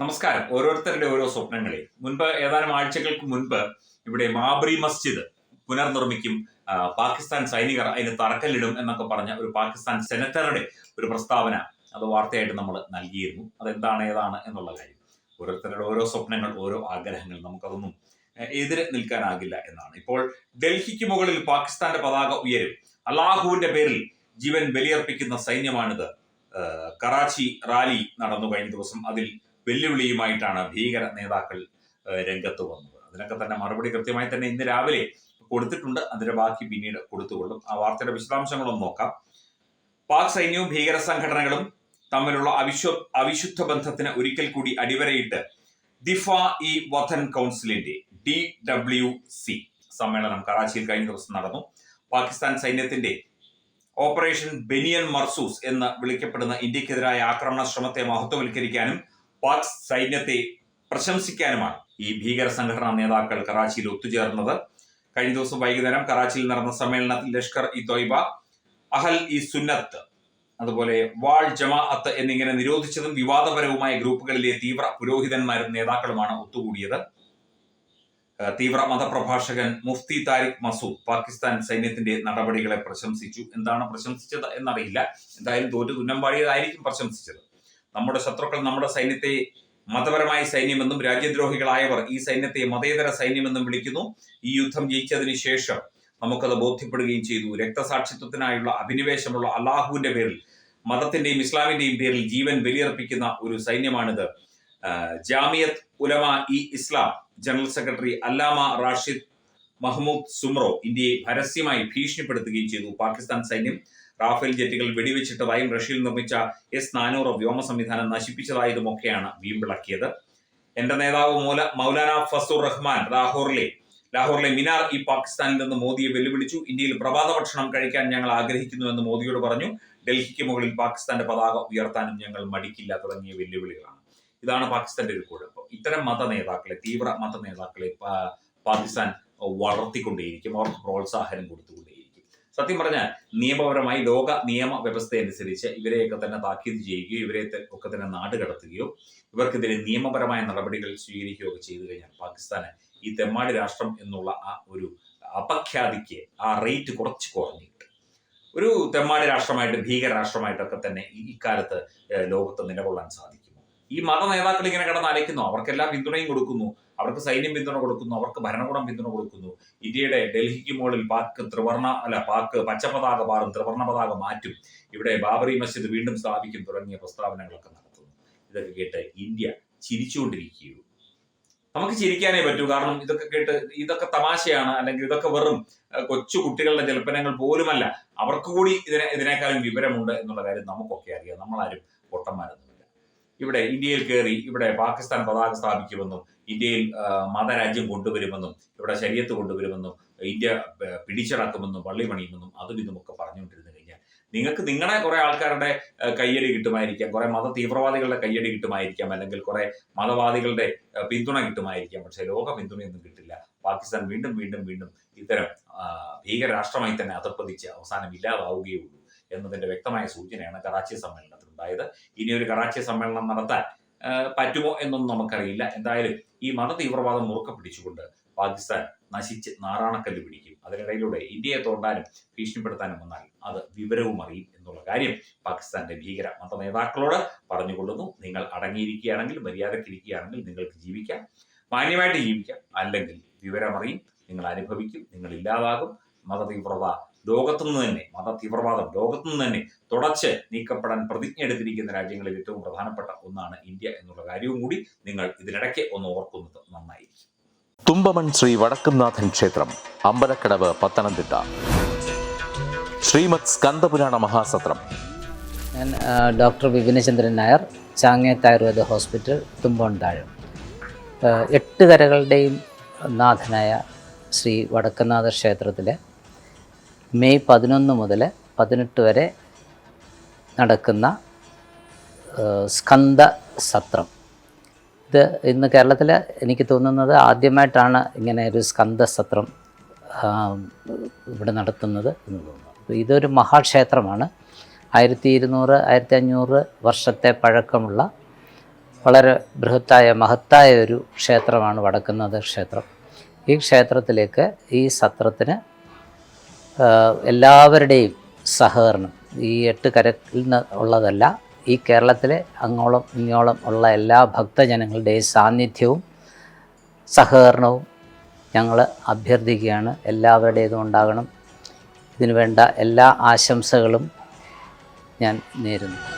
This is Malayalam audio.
നമസ്കാരം. ഓരോരുത്തരുടെ ഓരോ സ്വപ്നങ്ങളെ. മുൻപ് ഏതാനും ആഴ്ചകൾക്ക് മുൻപ് ഇവിടെ മാബ്രി മസ്ജിദ് പുനർനിർമ്മിക്കും പാകിസ്ഥാൻ സൈനികർ അതിന് തറക്കല്ലിടും എന്നൊക്കെ പറഞ്ഞ ഒരു പാകിസ്ഥാൻ സെനറ്ററുടെ ഒരു പ്രസ്താവന അത് വാർത്തയായിട്ട് നമ്മൾ നൽകിയിരുന്നു. അതെന്താണ് ഏതാണ് എന്നുള്ള കാര്യം. ഓരോരുത്തരുടെ ഓരോ സ്വപ്നങ്ങൾ ഓരോ ആഗ്രഹങ്ങൾ നമുക്കതൊന്നും എതിരെ നിൽക്കാനാകില്ല എന്നാണ്. ഇപ്പോൾ ഡൽഹിക്ക് മുകളിൽ പാകിസ്ഥാന്റെ പതാക ഉയരും. അള്ളാഹുവിന്റെ പേരിൽ ജീവൻ ബലിയർപ്പിക്കുന്ന സൈന്യമാണിത്. കറാച്ചി റാലി നടന്നു കഴിഞ്ഞ ദിവസം അതിൽ വെല്ലുവിളിയുമായിട്ടാണ് ഭീകര നേതാക്കൾ രംഗത്ത് വന്നത്. അതിനൊക്കെ തന്നെ മറുപടി കൃത്യമായി തന്നെ ഇന്ന് രാവിലെ കൊടുത്തിട്ടുണ്ട്. അതിന്റെ ബാക്കി പിന്നീട് കൊടുത്തുകൊള്ളും. ആ വാർത്തയുടെ വിശദാംശങ്ങളൊന്നും നോക്കാം. പാക് സൈന്യവും ഭീകര സംഘടനകളും തമ്മിലുള്ള അവിശ്വ അവിശുദ്ധ ബന്ധത്തിന് ഒരിക്കൽ കൂടി അടിവരയിട്ട് ദിഫ ഇ വധൻ കൗൺസിലിന്റെ ഡി ഡബ്ല്യു സി സമ്മേളനം കറാച്ചിയിൽ കഴിഞ്ഞ ദിവസം നടന്നു. പാകിസ്ഥാൻ സൈന്യത്തിന്റെ ഓപ്പറേഷൻ ബെനിയൻ മർസൂസ് എന്ന് വിളിക്കപ്പെടുന്ന ഇന്ത്യക്കെതിരായ ആക്രമണ ശ്രമത്തെ മഹത്വവൽക്കരിക്കാനും പാക് സൈന്യത്തെ പ്രശംസിക്കാനുമാണ് ഈ ഭീകര സംഘടനാ നേതാക്കൾ കറാച്ചിയിൽ ഒത്തുചേർന്നത്. കഴിഞ്ഞ ദിവസം വൈകുന്നേരം കറാച്ചിയിൽ നടന്ന സമ്മേളനത്തിൽ ലഷ്കർ ഇ തൊയ്ബ അഹൽ ഇ സുന്നത്ത് അതുപോലെ വാൾ ജമാഅത്ത് എന്നിങ്ങനെ നിരോധിച്ചതും വിവാദപരവുമായ ഗ്രൂപ്പുകളിലെ തീവ്ര പുരോഹിതന്മാരും നേതാക്കളുമാണ് ഒത്തുകൂടിയത്. തീവ്ര മതപ്രഭാഷകൻ മുഫ്തി താരിഖ് മസൂദ് പാകിസ്ഥാൻ സൈന്യത്തിന്റെ നടപടികളെ പ്രശംസിച്ചു. എന്താണ് പ്രശംസിച്ചത് എന്നറിയില്ല. എന്തായാലും തോറ്റു തുന്നമ്പാടിയതായിരിക്കും പ്രശംസിച്ചത്. നമ്മുടെ ശത്രുക്കൾ നമ്മുടെ സൈന്യത്തെ മതപരമായ സൈന്യമെന്നും രാജ്യദ്രോഹികളായവർ ഈ സൈന്യത്തെ മതേതര സൈന്യമെന്നും വിളിക്കുന്നു. ഈ യുദ്ധം ജയിച്ചതിന് ശേഷം നമുക്കത് ബോധ്യപ്പെടുകയും ചെയ്തു. രക്തസാക്ഷിത്വത്തിനായുള്ള അഭിനിവേശമുള്ള അള്ളാഹുവിന്റെ പേരിൽ മതത്തിന്റെയും ഇസ്ലാമിന്റെയും പേരിൽ ജീവൻ ബലിയർപ്പിക്കുന്ന ഒരു സൈന്യമാണിത്. ജാമിയത് ജാമിയത്ത് ഉലമ ഇ ഇസ്ലാം ജനറൽ സെക്രട്ടറി അല്ലാമ റാഷിദ് മഹ്മൂദ് സുമ്രോ ഇന്ത്യയെ പരസ്യമായി ഭീഷണിപ്പെടുത്തുകയും ചെയ്തു. പാകിസ്ഥാൻ സൈന്യം റാഫേൽ ജെറ്റുകൾ വെടിവെച്ചിട്ട് വെടിവെച്ചിട്ടതായും റഷ്യയിൽ നിർമ്മിച്ച എസ് നാനൂറ് വ്യോമ സംവിധാനം നശിപ്പിച്ചതായതുമൊക്കെയാണ് വീമ്പിളക്കിയത്. എന്റെ നേതാവ് മൂല മൗലാന ഫസൂർ റഹ്മാൻ ലാഹോറിലെ ലാഹോറിലെ മിനാർ ഈ പാകിസ്ഥാനിൽ നിന്ന് മോദിയെ വെല്ലുവിളിച്ചു. ഇന്ത്യയിൽ പ്രഭാത ഭക്ഷണം കഴിക്കാൻ ഞങ്ങൾ ആഗ്രഹിക്കുന്നു എന്ന് മോദിയോട് പറഞ്ഞു. ഡൽഹിക്ക് മുകളിൽ പാകിസ്ഥാന്റെ പതാക ഉയർത്താനും ഞങ്ങൾ മടിക്കില്ല തുടങ്ങിയ വെല്ലുവിളികളാണ്. ഇതാണ് പാകിസ്ഥാന്റെ ഒരു കുഴപ്പം. ഇത്തരം മത നേതാക്കളെ തീവ്ര മത നേതാക്കളെ പാകിസ്ഥാൻ വളർത്തിക്കൊണ്ടേയിരിക്കും. അവർക്ക് പ്രോത്സാഹനം കൊടുത്തുകൊണ്ടേയിരിക്കും. സത്യം പറഞ്ഞാൽ നിയമപരമായി ലോക നിയമ വ്യവസ്ഥ അനുസരിച്ച് ഇവരെയൊക്കെ തന്നെ താക്കീത് ചെയ്യുകയോ ഇവരെ ഒക്കെ തന്നെ നാട് കടത്തുകയോ ഇവർക്കെതിരെ നിയമപരമായ നടപടികൾ സ്വീകരിക്കുകയോ ഒക്കെ ചെയ്തു കഴിഞ്ഞാൽ പാകിസ്ഥാന് ഈ തെമ്മാടി രാഷ്ട്രം എന്നുള്ള ആ ഒരു അപഖ്യാതിക്ക് ആ റേറ്റ് കുറച്ച് കുറഞ്ഞു ഒരു തെമ്മാടി രാഷ്ട്രമായിട്ട് ഭീകര രാഷ്ട്രമായിട്ടൊക്കെ തന്നെ ഇക്കാലത്ത് ലോകത്ത് നിലകൊള്ളാൻ സാധിക്കുമോ ഈ മത നേതാക്കൾ ഇങ്ങനെ കിടന്ന് അലയ്ക്കുന്നു. അവർക്കെല്ലാം പിന്തുണയും കൊടുക്കുന്നു. അവർക്ക് സൈന്യം പിന്തുണ കൊടുക്കുന്നു. അവർക്ക് ഭരണകൂടം പിന്തുണ കൊടുക്കുന്നു. ഇന്ത്യയുടെ ഡൽഹിക്ക് മുകളിൽ പാക്ക് ത്രിവർണ അല്ല പാക്ക് പച്ചപതാക മാറും. ത്രിവർണ പതാക മാറ്റും. ഇവിടെ ബാബറി മസ്ജിദ് വീണ്ടും സ്ഥാപിക്കും തുടങ്ങിയ പ്രസ്താവനകളൊക്കെ നടത്തുന്നു. ഇതൊക്കെ കേട്ട് ഇന്ത്യ ചിരിച്ചുകൊണ്ടിരിക്കുകയുള്ളൂ നമുക്ക് ചിരിക്കാനേ പറ്റൂ. കാരണം ഇതൊക്കെ കേട്ട് ഇതൊക്കെ തമാശയാണ്. അല്ലെങ്കിൽ ഇതൊക്കെ വെറും കൊച്ചു കുട്ടികളുടെ ജൽപ്പനങ്ങൾ പോലുമല്ല. അവർക്ക് കൂടി ഇതിനെ ഇതിനേക്കാളും വിവരമുണ്ട് എന്നുള്ള കാര്യം നമുക്കൊക്കെ അറിയാം. നമ്മളാരും പൊട്ടന്മാരൊന്നുമില്ല ഇവിടെ ഇന്ത്യയിൽ കയറി ഇവിടെ പാകിസ്ഥാൻ പതാക സ്ഥാപിക്കുമെന്നും ഇന്ത്യയിൽ മതരാജ്യം കൊണ്ടുവരുമെന്നും ഇവിടെ ശരീരത്ത് കൊണ്ടുവരുമെന്നും ഇന്ത്യ പിടിച്ചടക്കുമെന്നും പള്ളി പണിയുമെന്നും അതും ഇതുമൊക്കെ പറഞ്ഞുകൊണ്ടിരുന്നു കഴിഞ്ഞാൽ നിങ്ങൾക്ക് നിങ്ങളുടെ കുറെ ആൾക്കാരുടെ കയ്യടി കിട്ടുമായിരിക്കാം കുറെ മത തീവ്രവാദികളുടെ കയ്യടി കിട്ടുമായിരിക്കാം അല്ലെങ്കിൽ കുറെ മതവാദികളുടെ പിന്തുണ കിട്ടുമായിരിക്കാം. പക്ഷെ ലോക പിന്തുണയൊന്നും കിട്ടില്ല. പാകിസ്ഥാൻ വീണ്ടും വീണ്ടും വീണ്ടും ഇത്തരം ഭീകരരാഷ്ട്രമായി ഭീകര രാഷ്ട്രമായി തന്നെ അധപ്പതിച്ച് അവസാനം ഇല്ലാതാവുകയുള്ളൂ എന്നതിന്റെ വ്യക്തമായ സൂചനയാണ് കറാച്ചി സമ്മേളനത്തിൽ ഉണ്ടായത് ഇനി ഒരു കറാച്ചി സമ്മേളനം നടത്താൻ പറ്റുമോ എന്നൊന്നും നമുക്കറിയില്ല. എന്തായാലും ഈ മത തീവ്രവാദം മുറുക്കെ പിടിച്ചുകൊണ്ട് പാകിസ്ഥാൻ നശിച്ച് നാറാണക്കല്ല് പിടിക്കും. അതിനിടയിലൂടെ ഇന്ത്യയെ തോണ്ടാനും ഭീഷണിപ്പെടുത്താനും വന്നാൽ അത് വിവരവും അറിയും എന്നുള്ള കാര്യം പാകിസ്ഥാന്റെ ഭീകര മത നേതാക്കളോട് പറഞ്ഞുകൊള്ളുന്നു. നിങ്ങൾ അടങ്ങിയിരിക്കുകയാണെങ്കിൽ മര്യാദക്കിരിക്കുകയാണെങ്കിൽ നിങ്ങൾക്ക് ജീവിക്കാം. മാന്യമായിട്ട് ജീവിക്കാം. അല്ലെങ്കിൽ വിവരമറിയും. നിങ്ങൾ അനുഭവിക്കും. നിങ്ങൾ ഇല്ലാതാകും. മത തീവ്രത ലോകത്തുനിന്ന് തന്നെ മത തീവ്രവാദം ലോകത്തുനിന്ന് തന്നെ തുടച്ച് നീക്കപ്പെടാൻ പ്രതിജ്ഞ എടുത്തിരിക്കുന്ന രാജ്യങ്ങളിൽ ഏറ്റവും പ്രധാനപ്പെട്ട ഒന്നാണ് ഇന്ത്യ എന്നുള്ള കാര്യവും കൂടി നിങ്ങൾ ഇതിനിടയ്ക്ക് ഒന്ന് ഓർക്കുന്നത് നന്നായിരിക്കും. തുമ്പമൺ ശ്രീ വടക്കുംനാഥൻ ക്ഷേത്രം അമ്പലക്കടവ് പത്തനംതിട്ട. ശ്രീമത് സ്കന്ദപുരാണ മഹാസത്രം. ഞാൻ ഡോക്ടർ വിപിനചന്ദ്രൻ നായർ ചാങ്ങേത്ത് ആയുർവേദ ഹോസ്പിറ്റൽ തുമ്പോണ്ടാഴം താഴം. എട്ട് കരകളുടെയും നാഥനായ ശ്രീ വടക്കനാഥ ക്ഷേത്രത്തിലെ മെയ് പതിനൊന്ന് മുതൽ പതിനെട്ട് വരെ നടക്കുന്ന സ്കന്ദ സത്രം. ഇത് ഇന്ന് കേരളത്തിൽ എനിക്ക് തോന്നുന്നത് ആദ്യമായിട്ടാണ് ഇങ്ങനെ ഒരു സ്കന്ദ സത്രം ഇവിടെ നടത്തുന്നത് എന്ന് തോന്നുന്നു. ഇതൊരു മഹാക്ഷേത്രമാണ്. ആയിരത്തി ഇരുന്നൂറ് ആയിരത്തി അഞ്ഞൂറ് വർഷത്തെ പഴക്കമുള്ള വളരെ ബൃഹത്തായ മഹത്തായ ഒരു ക്ഷേത്രമാണ് വടക്കുന്നത് ക്ഷേത്രം. ഈ ക്ഷേത്രത്തിലേക്ക് ഈ സത്രത്തിന് എല്ലാവരുടെയും സഹകരണം ഈ എട്ട് കരയിൽ നിന്ന് ഉള്ളതല്ല ഈ കേരളത്തിലെ അങ്ങോളം ഇങ്ങോളം ഉള്ള എല്ലാ ഭക്തജനങ്ങളുടെയും സാന്നിധ്യവും സഹകരണവും ഞങ്ങൾ അഭ്യർത്ഥിക്കുകയാണ്. എല്ലാവരുടേതും ഉണ്ടാകണം. ഇതിനു വേണ്ട എല്ലാ ആശംസകളും ഞാൻ നേരുന്നു.